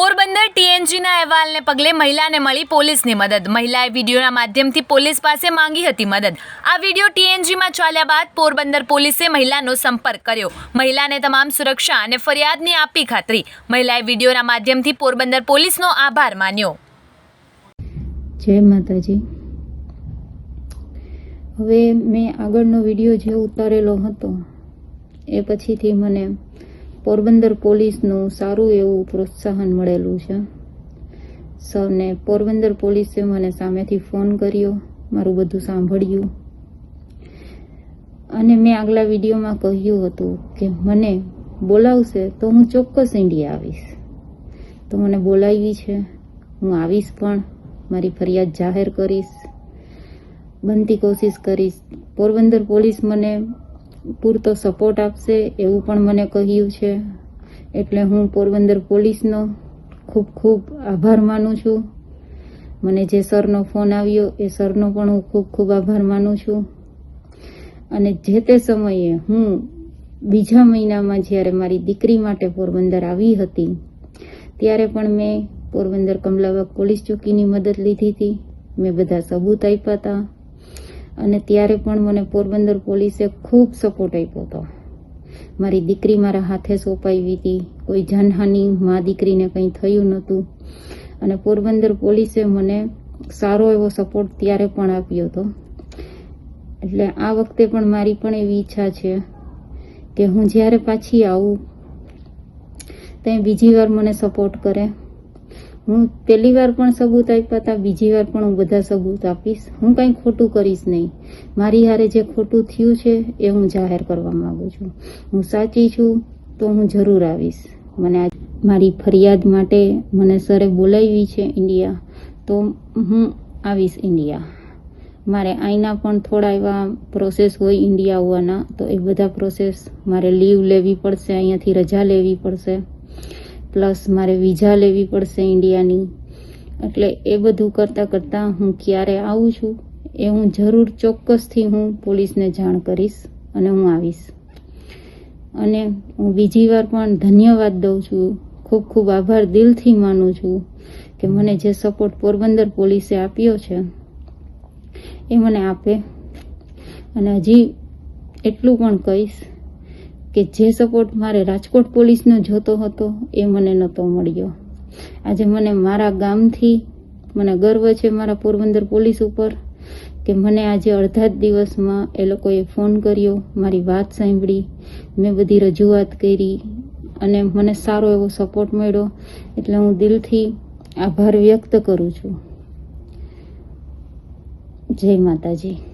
પોરબંદર ટીએનજીના અહેવાલને પગલે મહિલાને મળી પોલીસની મદદ. મહિલાએ વિડીયોના માધ્યમથી પોલીસ પાસે માંગી હતી મદદ. આ વીડિયો ટીએનજીમાં ચાલ્યા બાદ પોરબંદર પોલીસે મહિલાનો સંપર્ક કર્યો. મહિલાને તમામ સુરક્ષા અને ફરિયાદની આપી ખાતરી. મહિલાએ વિડીયોના માધ્યમથી પોરબંદર પોલીસનો આભાર માન્યો. જય માતાજી. હવે મેં આગળનો વીડિયો જે ઉતારેલો હતો, એ પછીથી મને પોરબંદર પોલીસનું સારું એવું પ્રોત્સાહન મળેલું છે. સૌને પોરબંદર પોલીસે મને સામેથી ફોન કર્યો, મારું બધું સાંભળ્યું. અને મેં આગલા વિડીયોમાં કહ્યું હતું કે મને બોલાવશે તો હું ચોક્કસ ઇન્ડિયા આવીશ. તો મને બોલાવી છે. હું આવીશ પણ, મારી ફરિયાદ જાહેર કરીશ. બનતી કોશિશ કરીશ. પોરબંદર પોલીસ મને પૂરતો સપોર્ટ આપશે એવું પણ મને કહ્યું છે. એટલે હું પોરબંદર પોલીસનો ખૂબ ખૂબ આભાર માનું છું. મને જે સરનો ફોન આવ્યો એ સરનો પણ હું ખૂબ ખૂબ આભાર માનું છું. અને જે તે સમયે હું બીજા મહિનામાં જ્યારે મારી દીકરી માટે પોરબંદર આવી હતી, ત્યારે પણ મેં પોરબંદર કમલાબાગ પોલીસ ચોકીની મદદ લીધી હતી. મેં બધા સબૂત આપ્યા હતા. અને ત્યારે પણ મને પોરબંદર પોલીસે ખૂબ સપોર્ટ આપ્યો હતો. મારી દીકરી મારા હાથે સોંપાવી હતી. કોઈ જાનહાનિ મા દીકરીને કંઈ થયું નહોતું. અને પોરબંદર પોલીસે મને સારો એવો સપોર્ટ ત્યારે પણ આપ્યો હતો. એટલે આ વખતે પણ મારી પણ એવી ઈચ્છા છે કે હું જ્યારે પાછી આવું, ત્યાં બીજી વાર મને સપોર્ટ કરે. હું પહેલી વાર પણ સબૂત આપ્યા હતા, બીજી વાર પણ હું બધા સબૂત આપીશ. હું કાંઈ ખોટું કરીશ નહીં. મારી હારે જે ખોટું થયું છે એ હું જાહેર કરવા માગું છું. હું સાચી છું તો હું જરૂર આવીશ. મને આજ મારી ફરિયાદ માટે મને સરે બોલાવી છે ઇન્ડિયા, તો હું આવીશ ઇન્ડિયા. મારે અહીંના પણ થોડા એવા પ્રોસેસ હોય ઇન્ડિયા આવવાના તો એ બધા પ્રોસેસ મારે લીવ લેવી પડશે, અહીંયાથી રજા લેવી પડશે. પ્લસ મારે વિઝા લેવી પડશે ઇન્ડિયાની. એટલે એ બધું કરતાં કરતાં હું ક્યારે આવું છું એ હું જરૂર ચોક્કસથી હું પોલીસને જાણ કરીશ અને હું આવીશ. અને હું બીજી વાર પણ ધન્યવાદ દઉં છું. ખૂબ ખૂબ આભાર દિલથી માનું છું કે મને જે સપોર્ટ પોરબંદર પોલીસે આપ્યો છે એ મને આપે. અને હજી એટલું પણ કહીશ કે જે સપોર્ટ મારે રાજકોટ પોલીસનો જોતો હતો, એ મને નહોતો મળ્યો. આજે મને મારા ગામથી મને ગર્વ છે મારા પોરબંદર પોલીસ ઉપર કે મને આજે અડધા જ દિવસમાં એ લોકોએ ફોન કર્યો, મારી વાત સાંભળી, મેં બધી રજૂઆત કરી અને મને સારો એવો સપોર્ટ મળ્યો. એટલે હું દિલથી આભાર વ્યક્ત કરું છું. જય માતાજી.